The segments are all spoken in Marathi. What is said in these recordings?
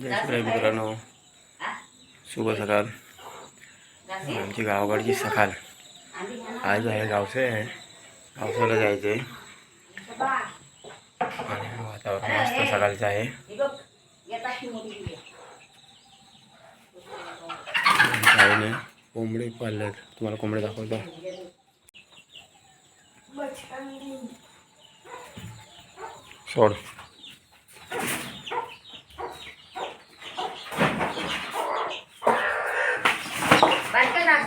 जय मित्रांनो. शुभ सकाळ. आमची गावाकडची सकाळ. आज आहे गावसे आहे गावसाला जायचं आहे आणि वातावरण मस्त सकाळचं आहे. काही नाही. कोंबडे पाळलेत तुम्हाला कोंबडे दाखवतो. सोड.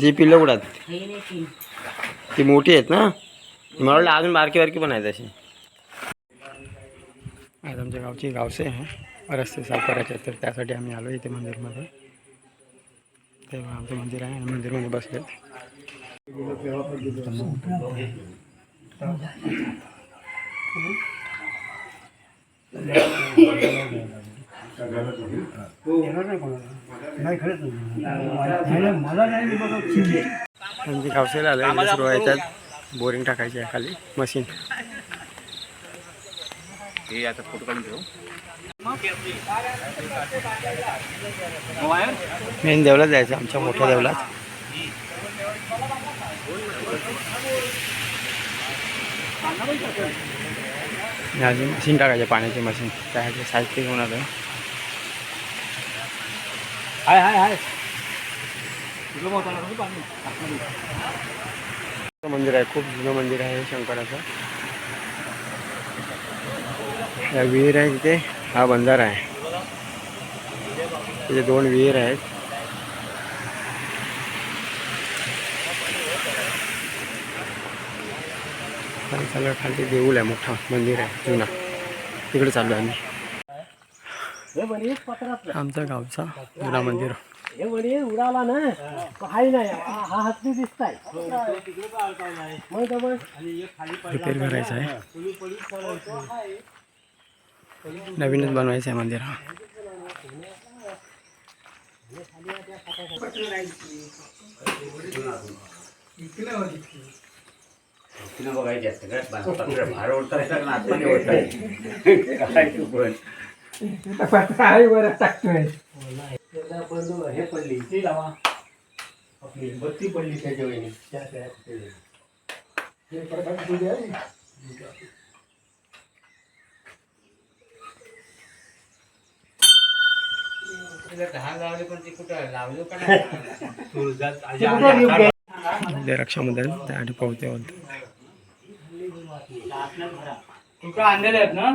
ती पिल्लं कुठात हई नाही ती. मोठी आहेत ना? मला वाटलं अजून बारकी बारकी पण आहेत अशी. आज आमच्या गावची गावसे आहे. रस्ते साफ करायचे आहेत तर त्यासाठी आम्ही आलो इथे मंदिरमध्ये. तेव्हा आमचं मंदिर आहे आणि मंदिरमध्ये बसले आमची गावसेला आलं सुरू आहे बोरिंग टाकायची आहे खाली. मशीन. हे आता फोटो काढून ठेवू. मेन देवलात जायचं आमच्या मोठ्या देवलात आणि अजून मशीन टाकायचे पाण्याची मशीन. त्यासाठी साहित्य घेऊन आलं हाय हाय हाय. मंदिर आहे खूप जुनं मंदिर आहे शंकराचं. या विहीर आहे तिथे हा बंधारा आहे. तिथे दोन विहीर आहेत. खाली सगळं खाली देऊळ आहे मोठा मंदिर आहे जुना. तिकडे चाललो आम्ही. आमचा गावचा जुना मंदिर. हे वडी उडाला ना काही नाही. हा हत्ती दिसताय. रिपेअर करायचं आहे. नवीनच बनवायचं आहे मंदिर हा. बघायचे असते काय बाहेर ओढता येतात ना आतमध्ये ओढता हे पडली ती लावा. आपली बत्ती पडली त्याच्या वेळी त्या त्या त्या- हे परत तुझी आहे? ते रक्षामध्ये त्यासाठी पावते बोलतो तुमच्या आणलेले आहेत ना?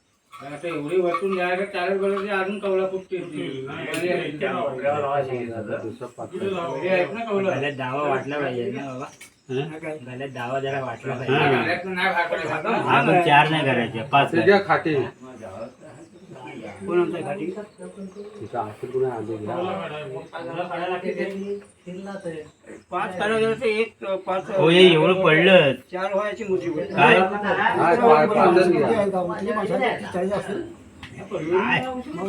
आता एवढी वरतून जायला चार वेळेस अजून कवला. फुटते दावा वाटला पाहिजे ना बाबा. दावा जरा वाटला पाहिजे. चार नाही करायचे पाच करा. कोण आमच्या घाटी? पाच एक पाच हो हे एवढं पडलं. चार व्हायची मुजीब काय?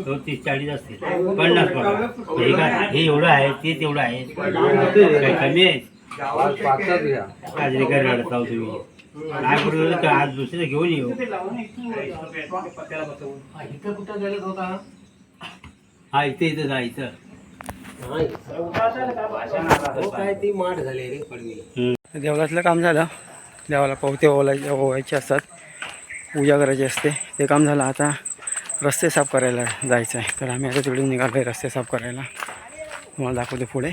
तो तीस चाळीस असतील पन्नास पडा हे काय हे एवढं आहे ते तेवढं आहे. काय कमी आहे? काजरी काय रडत आहो तुम्ही. काय करू? का आज दुसरं घेऊन येऊ. इथं कुठं गेलं होता? हा इथे इथं जा इथं. काय ती माठ झाली रे पडवी. देवळातलं काम झालं. देवाला पावते ओलायचे ओवायचे असतात. पूजा करायची असते. ते काम झालं. आता रस्ते साफ करायला जायचं आहे. तर आम्ही आता तिकडून निघालो आहे रस्ते साफ करायला. तुम्हाला दाखवतो पुढे.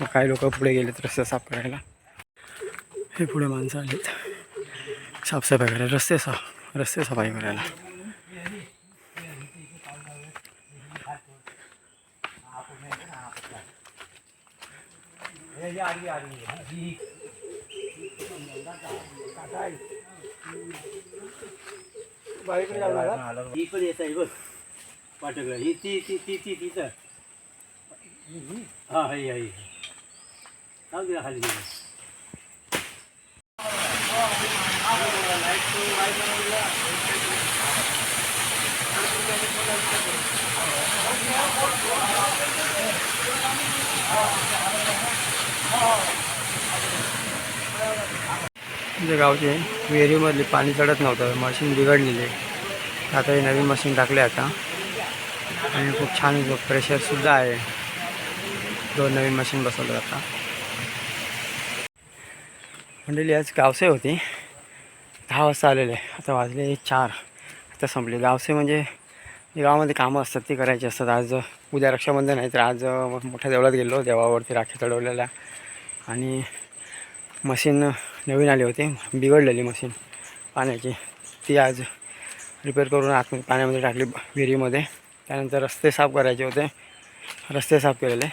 मग काही लोक पुढे गेलेत रस्ते साफ करायला. हे पुढे माणसं आलीत. साफसफाई करायला रस्ते साफ रस्ते सफाई करायला ही पण येत आहे बघ पाठक ही ती ती ती ती तिथं हा हाय हाय खाली गेलं. गावचे विहिरीमधले पाणी चढत नव्हतं मशीन बिघडलेली आता हे नवीन मशीन टाकले आता. आणि खूप छान प्रेशरसुद्धा आहे. दोन नवीन मशीन बसवलं आता. मंडळी आज गावसे होती. दहा वाजता आलेले आता वाजले चार. आता संपले. गावसे म्हणजे गावामध्ये कामं असतात ती करायची असतात. आज उद्या रक्षाबंधन आहे तर आज मोठ्या देवळात गेलो. देवावरती राखी चढवलेल्या. आणि मशीन नवीन आली होती. बिघडलेली मशीन पाण्याची. ती आज रिपेअर करून आतमध्ये पाण्यामध्ये टाकली विहिरीमध्ये. त्यानंतर रस्ते साफ करायचे होते. रस्ते साफ केलेले.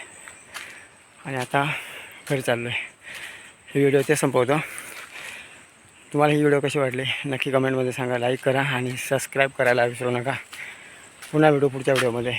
आणि आता घरी चाललो आहे हे व्हिडिओ ते संपवतो. तुम्हाला ही व्हिडिओ कशी वाटली? नक्की कमेंटमध्ये सांगा. लाईक करा आणि सबस्क्राईब करायला विसरू नका. पुन्हा व्हिडिओ पुढच्या व्हिडिओमध्ये.